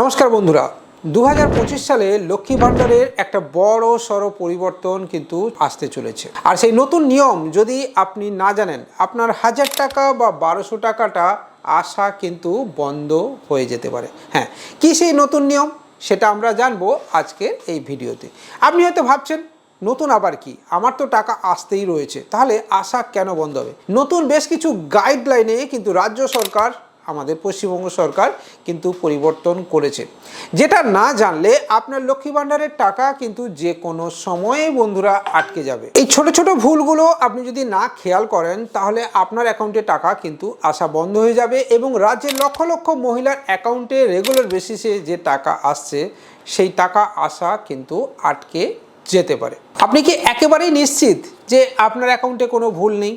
নমস্কার বন্ধুরা। দু হাজার পঁচিশ সালে লক্ষ্মী ভাণ্ডারের একটা বড় সড়ো পরিবর্তন কিন্তু আসতে চলেছে। আর সেই নতুন নিয়ম যদি আপনি না জানেন, আপনার হাজার টাকা বা বারোশো টাকাটা আসা কিন্তু বন্ধ হয়ে যেতে পারে। হ্যাঁ কি সেই নতুন নিয়ম? সেটা আমরা জানব আজকের এই ভিডিওতে। আপনি হয়তো ভাবছেন, নতুন আবার কি? আমার তো টাকা আসতেই রয়েছে, তাহলে আসা কেন বন্ধ হবে? নতুন বেশ কিছু গাইডলাইনে কিন্তু রাজ্য সরকার আমাদের পশ্চিমবঙ্গ সরকার কিন্তু পরিবর্তন করেছে। যেটা না জানলে আপনার লক্ষ্মী ভাণ্ডারের টাকা কিন্তু যে কোনো সময়ে বন্ধুরা আটকে যাবে। এই ছোট ছোট ভুলগুলো আপনি যদি না খেয়াল করেন, তাহলে আপনার অ্যাকাউন্টে টাকা কিন্তু আসা বন্ধ হয়ে যাবে এবং রাজ্যের লক্ষ লক্ষ মহিলার অ্যাকাউন্টে রেগুলার বেসিসে যে টাকা আসছে, সেই টাকা আসা কিন্তু আটকে যেতে পারে। আপনি কি একেবারেই নিশ্চিত যে আপনার অ্যাকাউন্টে কোনো ভুল নেই?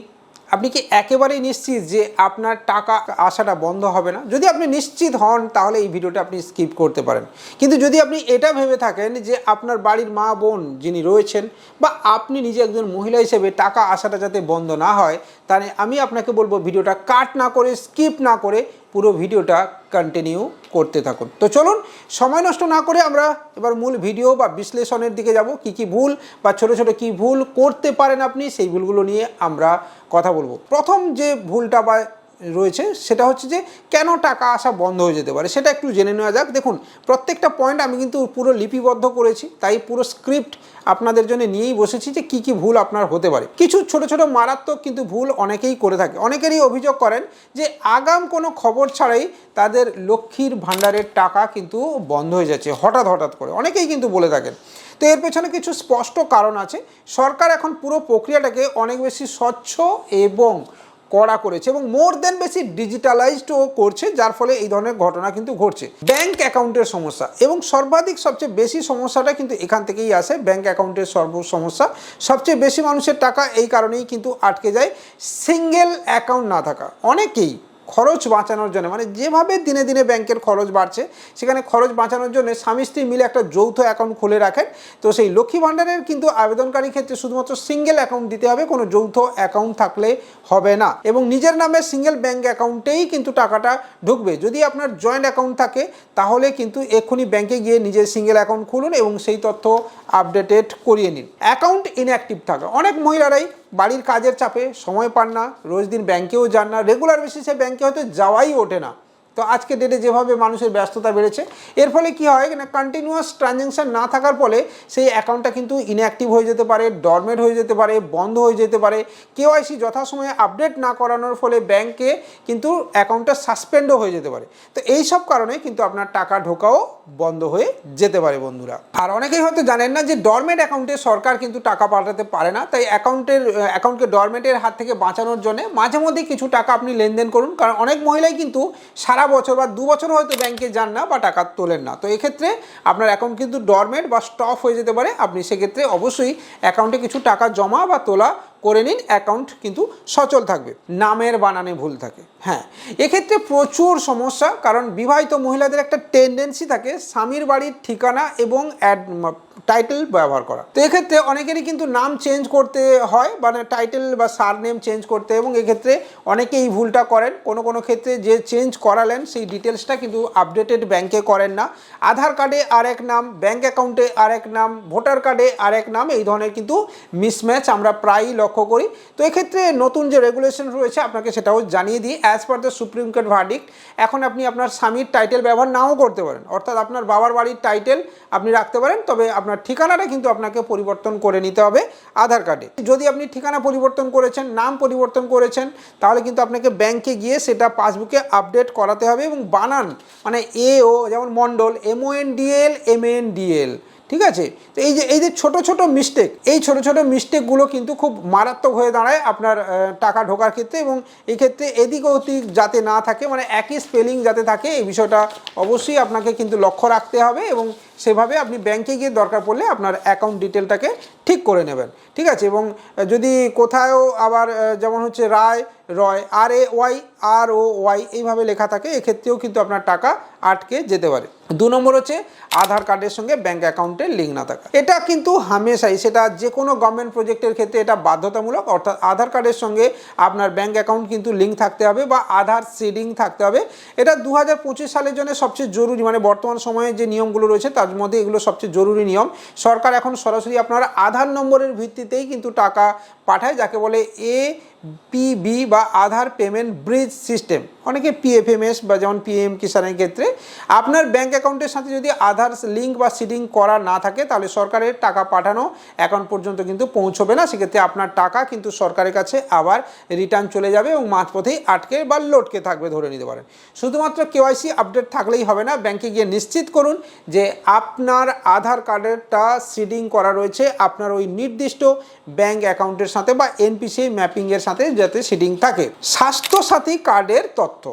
আপনি কি একেবারেই নিশ্চিত যে আপনার টাকা আসাটা বন্ধ হবে না? যদি আপনি নিশ্চিত হন, তাহলে এই ভিডিওটা আপনি স্কিপ করতে পারেন। কিন্তু যদি আপনি এটা ভেবে থাকেন যে আপনার বাড়ির মা বোন যিনি রয়েছেন বা আপনি নিজে একজন মহিলা হিসেবে টাকা আসাটা যাতে বন্ধ না হয়, তাহলে আমি আপনাকে বলব ভিডিওটা কাট না করে, স্কিপ না করে পুরো ভিডিওটা কন্টিনিউ করতে থাকুন। তো চলুন, সময় নষ্ট না করে আমরা এবার মূল ভিডিও বা বিশ্লেষণের দিকে যাব। কি কি ভুল বা ছোট ছোট কি ভুল করতে পারেন আপনি, সেই ভুলগুলো নিয়ে আমরা কথা বলব। প্রথম যে ভুলটা বা রয়েছে, সেটা হচ্ছে যে কেন টাকা আসা বন্ধ হয়ে যেতে পারে? সেটা একটু জেনে নেওয়া যাক। দেখুন, প্রত্যেকটা পয়েন্ট আমি কিন্তু পুরো লিপিবদ্ধ করেছি, তাই পুরো স্ক্রিপ্ট আপনাদের জন্য নিয়েই বসেছি যে কি কি ভুল আপনার হতে পারে। কিছু ছোট ছোট মারাত্মক কিন্তু ভুল অনেকেই করে থাকে। অনেকেরই অভিযোগ করেন যে আগাম কোনো খবর ছাড়াই তাদের লক্ষ্মীর ভাণ্ডারের টাকা কিন্তু বন্ধ হয়ে যাচ্ছে, হঠাৎ হঠাৎ করে। অনেকেই কিন্তু বলে থাকেন। তো এর পেছনে কিছু স্পষ্ট কারণ আছে। সরকার এখন পুরো প্রক্রিয়াটাকে অনেক বেশি স্বচ্ছ এবং কড়া করেছে এবং মোর দেন বেশি ডিজিটালাইজডও করছে, যার ফলে এই ধরনের ঘটনা কিন্তু ঘটছে। ব্যাংক অ্যাকাউন্টের সমস্যা এবং সর্বাধিক সবচেয়ে বেশি সমস্যাটা কিন্তু এখান থেকেই আসে। ব্যাংক অ্যাকাউন্টের সর্ব সমস্যা, সবচেয়ে বেশি মানুষের টাকা এই কারণেই কিন্তু আটকে যায়। সিঙ্গেল অ্যাকাউন্ট না থাকা, অনেকেই খরচ বাঁচানোর জন্য মানে যেভাবে দিনে দিনে ব্যাংকের খরচ বাড়ছে, সেখানে খরচ বাঁচানোর জন্য স্বামী স্ত্রী মিলে একটা যৌথ অ্যাকাউন্ট খুলে রাখেন। তো সেই লক্ষ্মী ভাণ্ডারের কিন্তু আবেদনকারী ক্ষেত্রে শুধুমাত্র সিঙ্গেল অ্যাকাউন্ট দিতে হবে, কোনো যৌথ অ্যাকাউন্ট থাকলে হবে না। এবং নিজের নামে সিঙ্গেল ব্যাংক অ্যাকাউন্টেই কিন্তু টাকাটা ঢুকবে। যদি আপনার জয়েন্ট অ্যাকাউন্ট থাকে, তাহলে কিন্তু এক্ষুনি ব্যাংকে গিয়ে নিজের সিঙ্গেল অ্যাকাউন্ট খুলুন এবং সেই তথ্য আপডেটেড করিয়ে নিন। অ্যাকাউন্ট ইনঅ্যাক্টিভ থাকা। অনেক মহিলারাই বাড়ির কাজের চাপে সময় পান না, রোজ দিন ব্যাংকেও যান না রেগুলার বেসিসে ব্যাংকে হয়তো যাওয়াই ওঠে না। তো আজকে ডেটে যেভাবে মানুষের ব্যস্ততা বেড়েছে, এর ফলে কি হয় না কন্টিনিউয়াস ট্রানজ্যাকশান না থাকার ফলে সেই অ্যাকাউন্টটা কিন্তু ইনঅ্যাক্টিভ হয়ে যেতে পারে ডরমেট হয়ে যেতে পারে, বন্ধ হয়ে যেতে পারে। কেওয়াইসি যথাসময়ে আপডেট না করানোর ফলে ব্যাংকে কিন্তু অ্যাকাউন্টটা সাসপেন্ডও হয়ে যেতে পারে। তো এই সব কারণে কিন্তু আপনার টাকা ঢোকাও বন্ধ হয়ে যেতে পারে বন্ধুরা। আর অনেকেই হয়তো জানেন না যে ডরমেট অ্যাকাউন্টে সরকার কিন্তু টাকা পাঠাতে পারে না, তাই অ্যাকাউন্টের অ্যাকাউন্টকে ডরমেটের হাত থেকে বাঁচানোর জন্য মাঝে মধ্যে কিছু টাকা আপনি লেনদেন করুন, কারণ অনেক মহিলাই কিন্তু সারা বছর বা দু বছর হয়তো ব্যাংকে যান না বা টাকা তোলেন না। তো এক্ষেত্রে আপনার অ্যাকাউন্ট কিন্তু ডরমেন্ট বা স্টপ হয়ে যেতে পারে। আপনি সেক্ষেত্রে অবশ্যই অ্যাকাউন্টে কিছু টাকা জমা বা তোলা করে নিন অ্যাকাউন্ট কিন্তু সচল থাকবে। নামের বানানে ভুল থাকে। হ্যাঁ এক্ষেত্রে প্রচুর সমস্যা, কারণ বিবাহিত মহিলাদের একটা টেন্ডেন্সি থাকে স্বামীর বাড়ির ঠিকানা এবং অ্যাড টাইটেল ব্যবহার করা। তো এক্ষেত্রে অনেকেরই কিন্তু নাম চেঞ্জ করতে হয় মানে টাইটেল বা সার নেম চেঞ্জ করতে, এবং এক্ষেত্রে অনেকে এই ভুলটা করেন। কোনো কোনো ক্ষেত্রে যে চেঞ্জ করালেন, সেই ডিটেলসটা কিন্তু আপডেটেড ব্যাংকে করেন না। আধার কার্ডে আরেক নাম ব্যাংক অ্যাকাউন্টে আরেক নাম ভোটার কার্ডে আরেক নাম, এই ধরনের কিন্তু মিসম্যাচ আমরা প্রায়ই লক্ষ্য করি। তো এক্ষেত্রে নতুন যে রেগুলেশন রয়েছে, আপনাকে সেটাও জানিয়ে দিই as per the Supreme Court verdict এখন আপনি আপনার স্বামীর টাইটেল ব্যবহার নাও করতে পারেন। অর্থাৎ আপনার বাবার বাড়ির টাইটেল আপনি রাখতে পারেন, তবে আপনার ঠিকানাটা কিন্তু আপনাকে পরিবর্তন করে নিতে হবে আধার কার্ডে যদি আপনি ঠিকানা পরিবর্তন করেছেন, নাম পরিবর্তন করেছেন, তাহলে কিন্তু আপনাকে ব্যাংকে গিয়ে সেটা পাসবুকে আপডেট করাতে হবে এবং বানান মানে এ ও যেমন মণ্ডল এম ও ঠিক আছে? তো এই যে এই যে ছোটো ছোটো মিস্টেক এই ছোটো ছোটো মিস্টেকগুলো কিন্তু খুব মারাত্মক হয়ে দাঁড়ায় আপনার টাকা ঢোকার ক্ষেত্রে এবং এই ক্ষেত্রে এদিক ওদিক যাতে না থাকে মানে একই স্পেলিং যাতে থাকে, এই বিষয়টা অবশ্যই আপনাকে কিন্তু লক্ষ্য রাখতে হবে এবং সেভাবে আপনি ব্যাংকে গিয়ে দরকার পড়লে আপনার অ্যাকাউন্ট ডিটেলটাকে ঠিক করে নেবেন। ঠিক আছে? এবং যদি কোথাও আবার যেমন হচ্ছে রায়, রয় আর A Y R O Y এইভাবে লেখা থাকে, এক্ষেত্রেও কিন্তু আপনার টাকা আটকে যেতে পারে। দু নম্বর হচ্ছে আধার কার্ডের সঙ্গে ব্যাঙ্ক অ্যাকাউন্টের লিঙ্ক না থাকা। এটা কিন্তু হামেশাই, সেটা যে কোনো গভর্নমেন্ট প্রজেক্টের ক্ষেত্রে এটা বাধ্যতামূলক, অর্থাৎ আধার কার্ডের সঙ্গে আপনার ব্যাঙ্ক অ্যাকাউন্ট কিন্তু লিঙ্ক থাকতে হবে বা আধার সিডিং থাকতে হবে। এটা দু হাজার পঁচিশ সালের জন্য সবচেয়ে জরুরি মানে বর্তমান সময়ে যে নিয়মগুলো রয়েছে তার মধ্যে এগুলো সবচেয়ে জরুরি নিয়ম। সরকার এখন সরাসরি আপনার আধার নম্বরের ভিত্তিতেই কিন্তু টাকা পাঠায়, যাকে বলে এ পিবি বা আধার পেমেন্ট ব্রিজ সিস্টেম অনেকে পিএফএমএস বা যেমন পিএম কিষানের ক্ষেত্রে, আপনার ব্যাঙ্ক অ্যাকাউন্টের সাথে যদি আধার লিঙ্ক বা সিডিং করা না থাকে, তাহলে সরকারের টাকা পাঠানো অ্যাকাউন্ট পর্যন্ত কিন্তু পৌঁছবে না। সেক্ষেত্রে আপনার টাকা কিন্তু সরকারের কাছে আবার রিটার্ন চলে যাবে এবং মাঝপথেই আটকে বা লটকে থাকবে ধরে নিতে পারেন। শুধুমাত্র কেওয়াইসি আপডেট থাকলেই হবে না ব্যাংকে গিয়ে নিশ্চিত করুন যে আপনার আধার কার্ডেরটা সিডিং করা রয়েছে। আপনার ওই নির্দিষ্ট ব্যাংক অ্যাকাউন্টের সাথে বা এনপিসি ম্যাপিংয়ের সাথে যাতে সিডিং থাকে। স্বাস্থ্যসাথী কার্ডের তথ্য।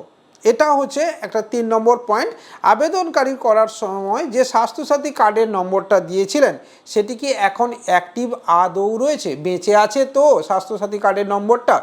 এটা হচ্ছে একটা তিন নম্বর পয়েন্ট। আবেদনকারী করার সময় যে স্বাস্থ্যসাথী কার্ডের নম্বরটা দিয়েছিলেন, সেটি কি এখন অ্যাক্টিভ আদৌ রয়েছে? বেঁচে আছে তো স্বাস্থ্যসাথী কার্ডের নম্বরটা?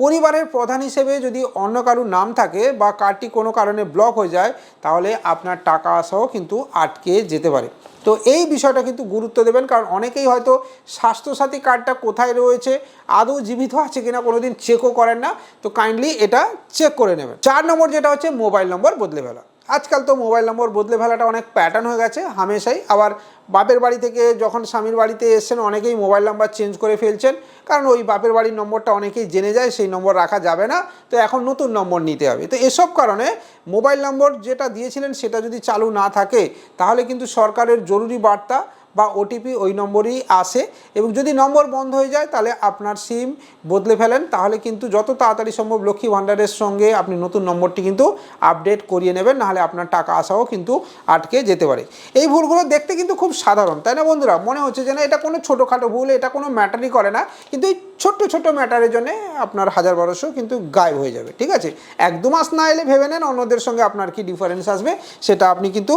পরিবারের প্রধান হিসেবে যদি অন্য কারুর নাম থাকে বা কার্ডটি কোনো কারণে ব্লক হয়ে যায়, তাহলে আপনার টাকা আসাও কিন্তু আটকে যেতে পারে। তো এই বিষয়টা কিন্তু গুরুত্ব দেবেন, কারণ অনেকেই হয়তো স্বাস্থ্যসাথী কার্ডটা কোথায় রয়েছে, আদৌ জীবিত আছে কিনা কোনো দিন চেকও করেন না, তো কাইন্ডলি এটা চেক করে নেবেন। চার নম্বর যেটা হচ্ছে মোবাইল নম্বর বদলে ফেলা। আজকাল তো মোবাইল নম্বর বদলে ফেলাটা অনেক প্যাটার্ন হয়ে গেছে, হামেশাই। আবার বাপের বাড়ি থেকে যখন স্বামীর বাড়িতে এসছেন, অনেকেই মোবাইল নাম্বার চেঞ্জ করে ফেলছেন, কারণ ওই বাপের বাড়ির নম্বরটা অনেকেই জেনে যায়, সেই নম্বর রাখা যাবে না। তো এখন নতুন নম্বর নিতে হবে। তো এসব কারণে মোবাইল নম্বর যেটা দিয়েছিলেন, সেটা যদি চালু না থাকে, তাহলে কিন্তু সরকারের জরুরি বার্তা বা ওটিপি ওই নম্বরই আসে এবং যদি নম্বর বন্ধ হয়ে যায়, তাহলে আপনার সিম বদলে ফেলেন। তাহলে কিন্তু যত তাড়াতাড়ি সম্ভব লক্ষ্মী ভাণ্ডারের সঙ্গে আপনি নতুন নম্বরটি কিন্তু আপডেট করিয়ে নেবেন নাহলে আপনার টাকা আসাও কিন্তু আটকে যেতে পারে। এই ভুলগুলো দেখতে কিন্তু খুব সাধারণ, তাই না বন্ধুরা? মনে হচ্ছে যে না, এটা কোনো ছোটোখাটো ভুল, এটা কোনো ম্যাটারই করে না। কিন্তু এই ছোট্ট ছোট্ট ম্যাটারের জন্য আপনার হাজার বারোশো কিন্তু গায়েব হয়ে যাবে, ঠিক আছে? এক দু মাস না এলে ভেবে নেন, অন্যদের সঙ্গে আপনার কি ডিফারেন্স আসবে, সেটা আপনি কিন্তু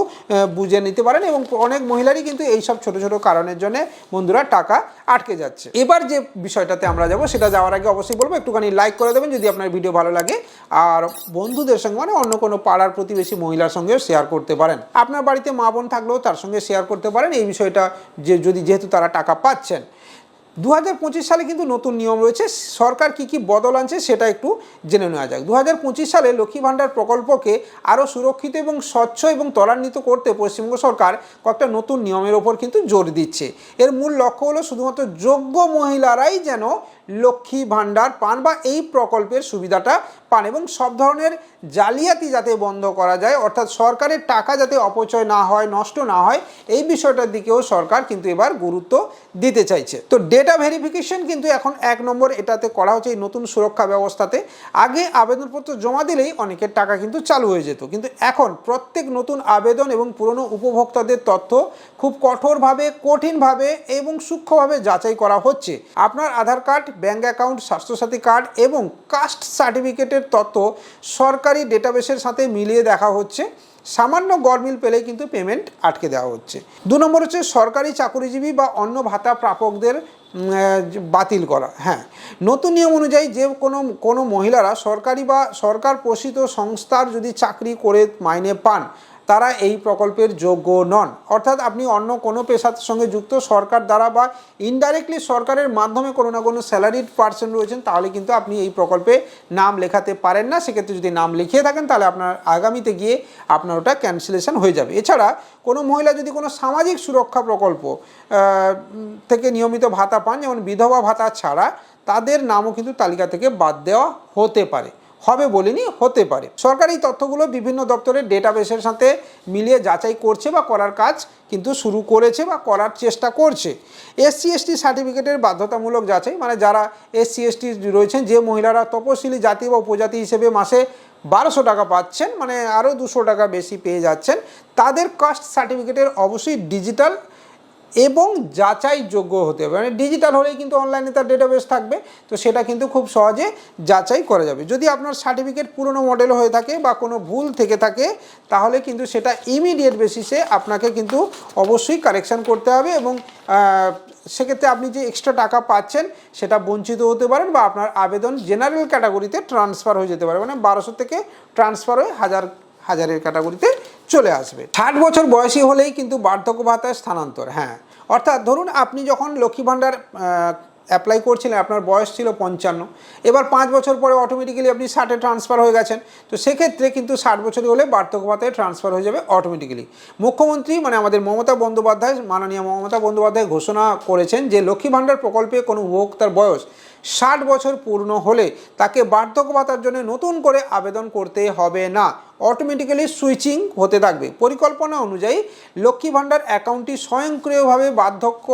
বুঝে নিতে পারেন এবং অনেক মহিলারই কিন্তু এই সব ছোট ছোট কারণের জন্য বন্ধুরা টাকা আটকে যাচ্ছে। এবার যে বিষয়টাতে আমরা যাব, সেটা যাওয়ার আগে অবশ্যই বলব, একটুখানি লাইক করে দেবেন যদি আপনার ভিডিও ভালো লাগে। আর বন্ধুদের সঙ্গে মানে অন্য কোনো পাড়ার প্রতিবেশী মহিলার সঙ্গেও শেয়ার করতে পারেন। আপনার বাড়িতে মা বোন থাকলেও তার সঙ্গে শেয়ার করতে পারেন। এই বিষয়টা যে, যদি যেহেতু তারা টাকা পাচ্ছেন দু হাজার পঁচিশ সালে কিন্তু নতুন নিয়ম রয়েছে। সরকার কি কি বদল আনছে সেটা একটু জেনে নেওয়া যাক। দু হাজার পঁচিশ সালে লক্ষ্মী ভাণ্ডার প্রকল্পকে আরও সুরক্ষিত এবং স্বচ্ছ এবং ত্বরান্বিত করতে পশ্চিমবঙ্গ সরকার কয়েকটা নতুন নিয়মের ওপর কিন্তু জোর দিচ্ছে। এর মূল লক্ষ্য হলো শুধুমাত্র যোগ্য মহিলারাই যেন লক্ষ্মী ভাণ্ডার পান বা এই প্রকল্পের সুবিধাটা পান এবং সব ধরনের জালিয়াতি যাতে বন্ধ করা যায়, অর্থাৎ সরকারের টাকা যাতে অপচয় না হয়, নষ্ট না হয়, এই বিষয়টার দিকেও সরকার কিন্তু এবার গুরুত্ব দিতে চাইছে। তো ডেটা ভেরিফিকেশন কিন্তু এখন এক নম্বর, এটাতে করা হচ্ছে এই নতুন সুরক্ষা ব্যবস্থাতে। আগে আবেদনপত্র জমা দিলেই অনেকের টাকা কিন্তু চালু হয়ে যেত। কিন্তু এখন প্রত্যেক নতুন আবেদন এবং পুরনো উপভোক্তাদের তথ্য খুব কঠোরভাবে, কঠিনভাবে এবং সূক্ষ্মভাবে যাচাই করা হচ্ছে। আপনার Aadhaar card bank account, Swasthyasathi card এবং কাস্ট সার্টিফিকেটের তথ্য সরকারি ডেটাবেসের সাথে মিলিয়ে দেখা হচ্ছে। সামান্য গরমিল পেলে কিন্তু পেমেন্ট আটকে দেওয়া হচ্ছে। দু নম্বর হচ্ছে সরকারি চাকুরিজীবী বা অন্য ভাতা প্রাপকদের বাতিল করা। হ্যাঁ নতুন নিয়ম অনুযায়ী যে কোনো কোনো মহিলারা সরকারি বা সরকার পোষিত সংস্থার যদি চাকরি করে মাইনে পান তারা এই প্রকল্পের যোগ্য নন। অর্থাৎ আপনি অন্য কোনো পেশার সঙ্গে যুক্ত সরকার দ্বারা বা ইনডাইরেক্টলি সরকারের মাধ্যমে কোনো না কোনো স্যালারিড পার্সন রয়েছেন, তাহলে কিন্তু আপনি এই প্রকল্পে নাম লেখাতে পারেন না। সেক্ষেত্রে যদি নাম লিখিয়ে থাকেন, তাহলে আপনার আগামীতে গিয়ে আপনার ওটা ক্যান্সেলেশন হয়ে যাবে। এছাড়া কোনো মহিলা যদি কোনো সামাজিক সুরক্ষা প্রকল্প থেকে নিয়মিত ভাতা পান, যেমন বিধবা ভাতা ছাড়া, তাদের নামও কিন্তু তালিকা থেকে বাদ দেওয়া হতে পারে। হবে বলিনি, হতে পারে। সরকার এই তথ্যগুলো বিভিন্ন দপ্তরের ডেটাবেসের সাথে মিলিয়ে যাচাই করছে বা করার কাজ কিন্তু শুরু করেছে বা করার চেষ্টা করছে। এসসি, এসটি সার্টিফিকেটের বাধ্যতামূলক যাচাই মানে যারা এসসি, এসটি রয়েছেন, যে মহিলারা তপশিলি জাতি বা উপজাতি হিসেবে মাসে বারোশো টাকা পাচ্ছেন মানে আরও দুশো টাকা বেশি পেয়ে যাচ্ছেন, তাদের কাস্ট সার্টিফিকেটের অবশ্যই ডিজিটাল এবং যাচাইযোগ্য হতে হবে। মানে ডিজিটাল হলেই কিন্তু অনলাইনে তার ডেটাবেস থাকবে, তো সেটা কিন্তু খুব সহজে যাচাই করা যাবে। যদি আপনার সার্টিফিকেট পুরনো মডেল হয়ে থাকে বা কোনো ভুল থেকে থাকে, তাহলে কিন্তু সেটা ইমিডিয়েট বেসিসে আপনাকে কিন্তু অবশ্যই কারেকশান করতে হবে এবং সেক্ষেত্রে আপনি যে এক্সট্রা টাকা পাচ্ছেন, সেটা বঞ্চিত হতে পারেন বা আপনার আবেদন জেনারেল ক্যাটাগরিতে ট্রান্সফার হয়ে যেতে পারে। মানে বারোশো থেকে ট্রান্সফার হয়ে হাজার, হাজারের ক্যাটাগরিতে চলে আসবে। ষাট বছর বয়সী হলেই কিন্তু বার্ধক্য ভাতায় স্থানান্তর হ্যাঁ। অর্থাৎ ধরুন আপনি যখন লক্ষ্মী ভাণ্ডার অ্যাপ্লাই করছিলেন, আপনার বয়স ছিল পঞ্চান্ন, এবার পাঁচ বছর পরে অটোমেটিক্যালি আপনি ষাটে ট্রান্সফার হয়ে গেছেন, তো সেক্ষেত্রে কিন্তু ষাট বছরই হলে বার্ধক্য ভাতায় ট্রান্সফার হয়ে যাবে অটোমেটিক্যালি মুখ্যমন্ত্রী মানে আমাদের মমতা বন্দ্যোপাধ্যায়, মাননীয় মমতা বন্দ্যোপাধ্যায় ঘোষণা করেছেন যে লক্ষ্মী ভাণ্ডার প্রকল্পে কোনো উপভোক্তার বয়স ষাট বছর পূর্ণ হলে তাকে বার্ধক্য ভাতার জন্য নতুন করে আবেদন করতে হবে না। অটোমেটিক্যালি সুইচিং হতে থাকবে। পরিকল্পনা অনুযায়ী লক্ষ্মী ভাণ্ডার অ্যাকাউন্টটি স্বয়ংক্রিয়ভাবে বার্ধক্য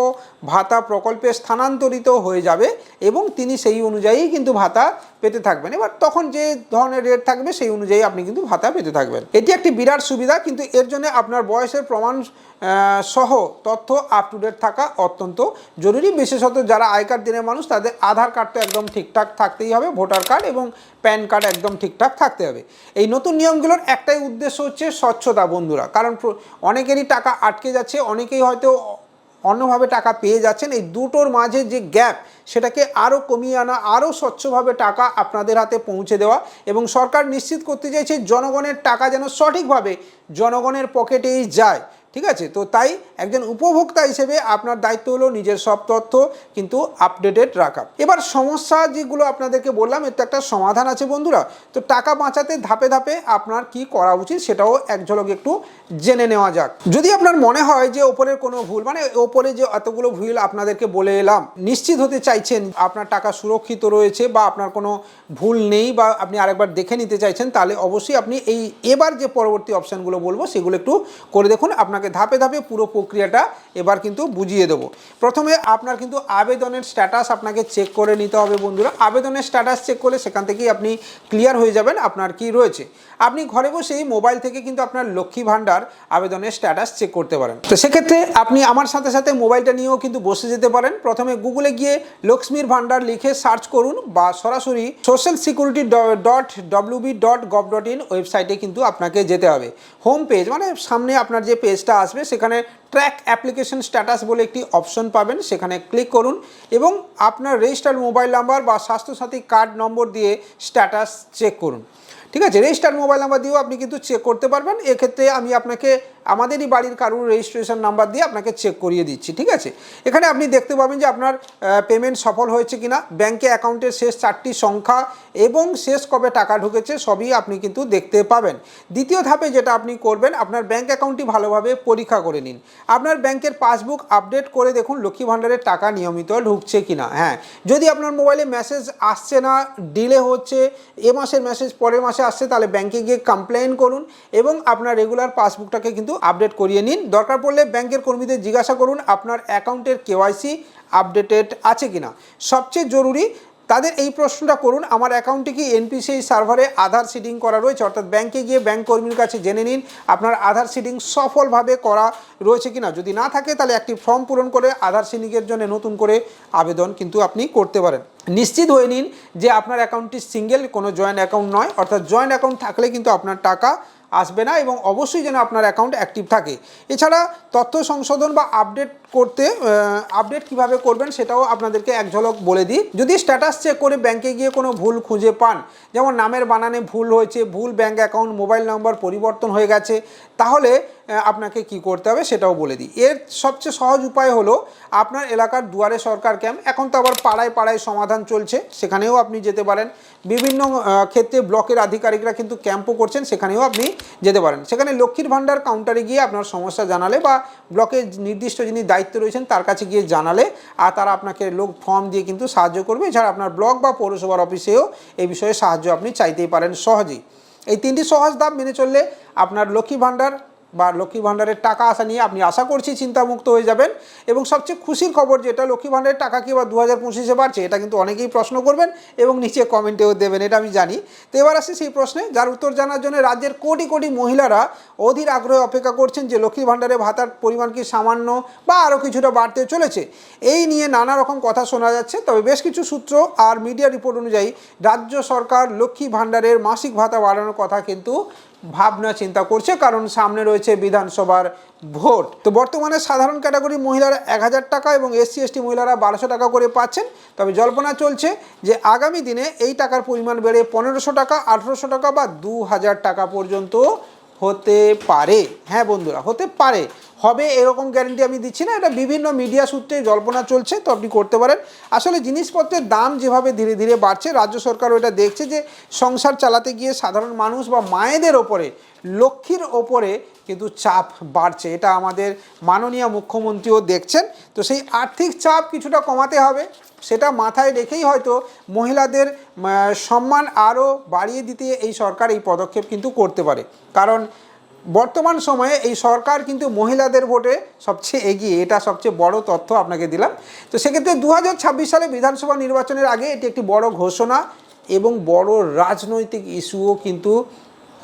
ভাতা প্রকল্পে স্থানান্তরিত হয়ে যাবে এবং তিনি সেই অনুযায়ী কিন্তু ভাতা পেতে থাকবেন। এবার তখন যে ধরনের রেট থাকবে সেই অনুযায়ী আপনি কিন্তু ভাতা পেতে থাকবেন। এটি একটি বিরাট সুবিধা, কিন্তু এর জন্য আপনার বয়সের প্রমাণ সহ তথ্য আপ টু ডেট থাকা অত্যন্ত জরুরি। বিশেষত যারা আয়কার দিনের মানুষ, তাদের আধার কার্ড তো একদম ঠিকঠাক থাকতেই হবে ভোটার কার্ড এবং প্যান কার্ড একদম ঠিকঠাক থাকতে হবে। এই নতুন নিয়মগুলোর একটাই উদ্দেশ্য হচ্ছে স্বচ্ছতা, বন্ধুরা। কারণ অনেকেরই টাকা আটকে যাচ্ছে, অনেকেই হয়তো অন্যভাবে টাকা পেয়ে যাচ্ছেন। এই দুটোর মাঝে যে গ্যাপ সেটাকে আরও কমিয়ে আনা আরও স্বচ্ছভাবে টাকা আপনাদের হাতে পৌঁছে দেওয়া এবং সরকার নিশ্চিত করতে চাইছে, জনগণের টাকা যেন সঠিকভাবে জনগণের পকেটেই যায়। ঠিক আছে? তো তাই একজন উপভোক্তা হিসেবে আপনার দায়িত্ব হলো নিজের সব তথ্য কিন্তু আপডেটেড রাখা। এবার সমস্যা যেগুলো আপনাদেরকে বললাম, এর একটা সমাধান আছে বন্ধুরা। তো টাকা বাঁচাতে ধাপে ধাপে আপনার কি করা উচিত সেটাও এক ঝলক একটু জেনে নেওয়া যাক। যদি আপনার মনে হয় যে ওপরের কোনো ভুল মানে ওপরে যে এতগুলো ভুল আপনাদেরকে বলে এলাম, নিশ্চিত হতে চাইছেন আপনার টাকা সুরক্ষিত রয়েছে বা আপনার কোনো ভুল নেই বা আপনি আরেকবার দেখে নিতে চাইছেন, তাহলে অবশ্যই আপনি এই এবার যে পরবর্তী অপশানগুলো বলব, সেগুলো একটু করে দেখুন। আপনাকে ধাপে ধাপে পুরো প্রক্রিয়াটা এবার কিন্তু বুঝিয়ে দেবো। প্রথমে আপনার কিন্তু আবেদনের স্ট্যাটাস আপনাকে চেক করে নিতে হবে বন্ধুরা। আবেদনের স্ট্যাটাস চেক করলে সেখান থেকেই আপনি ক্লিয়ার হয়ে যাবেন আপনার কি রয়েছে। আপনি ঘরে বসেই মোবাইল থেকে কিন্তু আপনার লক্ষ্মী ভাণ্ডার আবেদনের স্ট্যাটাস চেক করতে পারেন। তো সেক্ষেত্রে আপনি আমার সাথে সাথে মোবাইলটা নিয়েও কিন্তু বসে যেতে পারেন। প্রথমে গুগলে গিয়ে লক্ষ্মীর ভাণ্ডার লিখে সার্চ করুন বা সরাসরি social security dot WB dot gov dot in ওয়েবসাইটে কিন্তু আপনাকে যেতে হবে। হোম পেজ মানে সামনে আপনার যে পেজটা আসবে, সেখানে ট্র্যাক অ্যাপ্লিকেশন স্ট্যাটাস বলে একটি অপশন পাবেন। সেখানে ক্লিক করুন এবং আপনার রেজিস্টার্ড মোবাইল নাম্বার বা স্বাস্থ্যসাথী কার্ড নম্বর দিয়ে স্ট্যাটাস চেক করুন। ঠিক আছে রেজিস্টার্ড মোবাইল নাম্বার দিয়েও আপনি কিন্তু চেক করতে পারবেন। এক্ষেত্রে আমি আপনাকে আমাদেরই বাড়ির কারুর রেজিস্ট্রেশন নাম্বার দিয়ে আপনাকে চেক করিয়ে দিচ্ছি, ঠিক আছে? এখানে আপনি দেখতে পাবেন যে আপনার পেমেন্ট সফল হয়েছে কিনা ব্যাংকে অ্যাকাউন্টের শেষ চারটি সংখ্যা এবং শেষ কবে টাকা ঢুকেছে সবই আপনি কিন্তু দেখতে পাবেন। দ্বিতীয় ধাপে যেটা আপনি করবেন, আপনার ব্যাংক অ্যাকাউন্টটি ভালোভাবে পরীক্ষা করে নিন। আপনার ব্যাংকের পাসবুক আপডেট করে দেখুন লক্ষ্মী ভাণ্ডারের টাকা নিয়মিত ঢুকছে কিনা হ্যাঁ। যদি আপনার মোবাইলে মেসেজ আসছে না ডিলে হচ্ছে, এ মাসের মেসেজ পরের মাসে আসছে, তাহলে ব্যাংকে গিয়ে কমপ্লেন করুন এবং আপনার রেগুলার পাসবুকটাকে কিন্তু আপডেট করিয়ে নিন। দরকার পড়লে ব্যাংকের কর্মীদের জিজ্ঞাসা করুন, আপনার অ্যাকাউন্টের কেওয়াইসি আপডেটেড আছে কিনা। সবচেয়ে জরুরি, তাদের এই প্রশ্নটা করুন, আমার অ্যাকাউন্টে কি এনপিসিআই সার্ভারে আধার সিডিং করা রয়েছে? অর্থাৎ ব্যাংকে গিয়ে ব্যাংক কর্মীর কাছে জেনে নিন, আপনার আধার সিডিং সফলভাবে করা রয়েছে কিনা। যদি না থাকে, তাহলে একটি ফর্ম পূরণ করে আধার সিডিংয়ের জন্য নতুন করে আবেদন কিন্তু আপনি করতে পারেন। নিশ্চিত হয়ে নিন যে আপনার অ্যাকাউন্টটি সিঙ্গেল কোনো জয়েন্ট অ্যাকাউন্ট নয়। অর্থাৎ জয়েন্ট অ্যাকাউন্ট থাকলে কিন্তু আপনার টাকা আসবে না এবং অবশ্যই যেন আপনার অ্যাকাউন্ট অ্যাক্টিভ থাকে। এছাড়া তথ্য সংশোধন বা আপডেট করতে আপডেট কীভাবে করবেন সেটাও আপনাদেরকে এক ঝলক বলে দিই। যদি স্ট্যাটাস চেক করে ব্যাংকে গিয়ে কোনো ভুল খুঁজে পান, যেমন নামের বানানে ভুল হয়েছে, ভুল ব্যাংক অ্যাকাউন্ট মোবাইল নম্বর পরিবর্তন হয়ে গেছে, তাহলে আপনাকে কি করতে হবে সেটাও বলে দিই। এর সবচেয়ে সহজ উপায় হলো আপনার এলাকার দুয়ারে সরকার ক্যাম্প। এখন তো আবার পাড়ায় পাড়ায় সমাধান চলছে, সেখানেও আপনি যেতে পারেন। বিভিন্ন ক্ষেত্রে ব্লকের আধিকারিকরা কিন্তু ক্যাম্পও করছেন, সেখানেও আপনি যেতে পারেন। সেখানে লক্ষ্মীর ভাণ্ডার কাউন্টারে গিয়ে আপনার সমস্যা জানালে বা ব্লকের নির্দিষ্ট যিনি দায়িত্ব রয়েছেন তার কাছে গিয়ে জানালে, আর তারা আপনাকে লোক ফর্ম দিয়ে কিন্তু সাহায্য করবে। এছাড়া আপনার ব্লক বা পৌরসভার অফিসেও এই বিষয়ে সাহায্য আপনি চাইতেই পারেন সহজেই। এই তিনটি সহজ ধাপ মেনে চললে আপনার লক্ষ্মী ভাণ্ডার বা লক্ষ্মী ভাণ্ডারের টাকা আসা নিয়ে আপনি আশা করছি চিন্তামুক্ত হয়ে যাবেন। এবং সবচেয়ে খুশির খবর যেটা লক্ষ্মী ভাণ্ডারের টাকা কি বা দু হাজার পঁচিশে বাড়ছে, এটা কিন্তু অনেকেই প্রশ্ন করবেন এবং নিচে কমেন্টেও দেবেন, এটা আমি জানি। তো এবার আসি সেই প্রশ্নে, যার উত্তর জানার জন্য রাজ্যের কোটি কোটি মহিলারা অধীর আগ্রহে অপেক্ষা করছেন যে লক্ষ্মী ভাণ্ডারে ভাতার পরিমাণ কি সামান্য বা আরও কিছুটা বাড়তে চলেছে। এই নিয়ে নানা রকম কথা শোনা যাচ্ছে, তবে বেশ কিছু সূত্র আর মিডিয়া রিপোর্ট অনুযায়ী রাজ্য সরকার লক্ষ্মী ভাণ্ডারের মাসিক ভাতা বাড়ানোর কথা কিন্তু ভাবনা চিন্তা করছে, কারণ সামনে রয়েছে বিধানসভার ভোট। তো বর্তমানে সাধারণ ক্যাটাগরি মহিলারা এক হাজার টাকা এবং এসসি, এসটি মহিলারা বারোশো টাকা করে পাচ্ছেন। তবে জল্পনা চলছে যে আগামী দিনে এই টাকার পরিমাণ বেড়ে পনেরোশো টাকা, আঠেরোশো টাকা বা দু হাজার টাকা পর্যন্ত হতে পারে। হ্যাঁ বন্ধুরা, হতে পারে। হবে এরকম গ্যারেন্টি আমি দিচ্ছি না। এটা বিভিন্ন মিডিয়া সূত্রে জল্পনা চলছে, তো আপনি করতে পারেন। আসলে জিনিসপত্রের দাম যেভাবে ধীরে ধীরে বাড়ছে, রাজ্য সরকার এটা দেখছে যে, সংসার চালাতে গিয়ে সাধারণ মানুষ বা মায়েদের ওপরে, লক্ষ্মীর ওপরে কিন্তু চাপ বাড়ছে। এটা আমাদের মাননীয় মুখ্যমন্ত্রীও দেখছেন। তো সেই আর্থিক চাপ কিছুটা কমাতে হবে, সেটা মাথায় রেখেই হয়তো মহিলাদের সম্মান আরও বাড়িয়ে দিতে এই সরকার এই পদক্ষেপ কিন্তু করতে পারে। কারণ বর্তমান সময়ে এই সরকার কিন্তু মহিলাদের ভোটে সবচেয়ে এগিয়ে, এটা সবচেয়ে বড় তথ্য আপনাকে দিলাম। তো সেক্ষেত্রে দু হাজার ছাব্বিশ সালে বিধানসভা নির্বাচনের আগে এটি একটি বড় ঘোষণা এবং বড় রাজনৈতিক ইস্যুও কিন্তু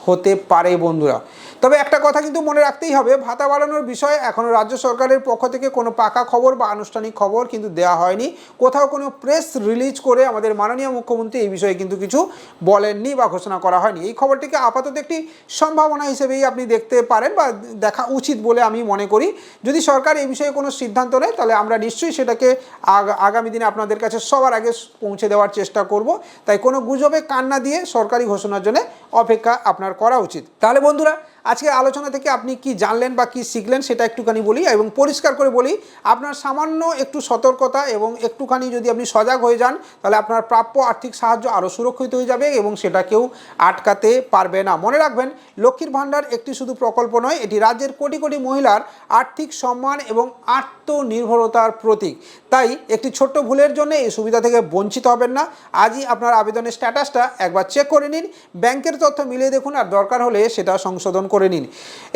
হতে পারে বন্ধুরা। তবে একটা কথা কিন্তু মনে রাখতেই হবে, ভাতা বাড়ানোর বিষয়ে এখনও রাজ্য সরকারের পক্ষ থেকে কোনো পাকা খবর বা আনুষ্ঠানিক খবর কিন্তু দেওয়া হয়নি। কোথাও কোনো প্রেস রিলিজ করে আমাদের মাননীয় মুখ্যমন্ত্রী এই বিষয়ে কিন্তু কিছু বলেননি বা ঘোষণা করা হয়নি। এই খবরটিকে আপাতত একটি সম্ভাবনা হিসেবেই আপনি দেখতে পারেন বা দেখা উচিত বলে আমি মনে করি। যদি সরকার এই বিষয়ে কোনো সিদ্ধান্ত নেয়, তাহলে আমরা নিশ্চয়ই সেটাকে আগ- আগামী দিনে আপনাদের কাছে সবার আগে পৌঁছে দেওয়ার চেষ্টা করব। তাই কোনো গুজবে কান্না দিয়ে সরকারি ঘোষণার জন্য অপেক্ষা আপনার করা উচিত। তাহলে বন্ধুরা আজকে আলোচনা থেকে আপনি কি জানলেন বা কি শিখলেন সেটা একটুখানি বলি এবং পরিষ্কার করে বলি, আপনার সামান্য একটু সতর্কতা এবং একটুখানি যদি আপনি সজাগ হয়ে যান, তাহলে আপনার প্রাপ্য আর্থিক সাহায্য আরও সুরক্ষিত হয়ে যাবে এবং সেটা কেউ আটকাতে পারবে না। মনে রাখবেন, লক্ষ্মীর ভাণ্ডার একটি শুধু প্রকল্প নয়, এটি রাজ্যের কোটি কোটি মহিলার আর্থিক সম্মান এবং আত্মনির্ভরতার প্রতীক। তাই একটি ছোট্ট ভুলের জন্য এই সুবিধা থেকে বঞ্চিত হবেন না। আজই আপনার আবেদনের স্ট্যাটাসটা একবার চেক করে নিন। ব্যাংকের তথ্য মিলিয়ে দেখুন, আর দরকার হলে সেটা সংশোধন করে নিন।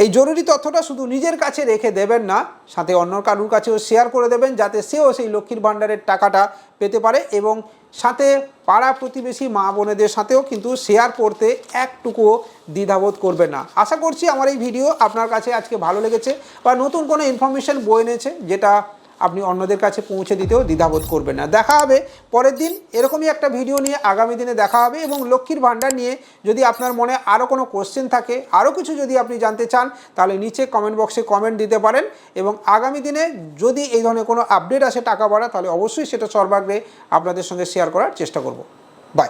এই জরুরি তথ্যটা শুধু নিজের কাছে রেখে দেবেন না, সাথে অন্য কারুর কাছেও শেয়ার করে দেবেন, যাতে সেও সেই লক্ষ্মীর ভাণ্ডারের টাকাটা পেতে পারে এবং সাথে পাড়া প্রতিবেশী মা বোনেদের সাথেও কিন্তু শেয়ার করতে একটুকুও দ্বিধাবোধ করবে না। আশা করছি আমার এই ভিডিও আপনার কাছে আজকে ভালো লেগেছে বা নতুন কোনো ইনফরমেশান বয়ে এনেছে যেটা আপনি অন্যদের কাছে পৌঁছে দিতেও দ্বিধাবোধ করবেন না। দেখা হবে পরের দিন। এরকমই একটা ভিডিও নিয়ে আগামী দিনে দেখা হবে এবং লক্ষ্মীর ভাণ্ডার নিয়ে যদি আপনার মনে আরও কোনো কোশ্চেন থাকে আরও কিছু যদি আপনি জানতে চান, তাহলে নিচে কমেন্ট বক্সে কমেন্ট দিতে পারেন এবং আগামী দিনে যদি এই ধরনের কোনো আপডেট আসে টাকা বাড়া, তাহলে অবশ্যই সেটা সর্বাগ্রে আপনাদের সঙ্গে শেয়ার করার চেষ্টা করব। বাই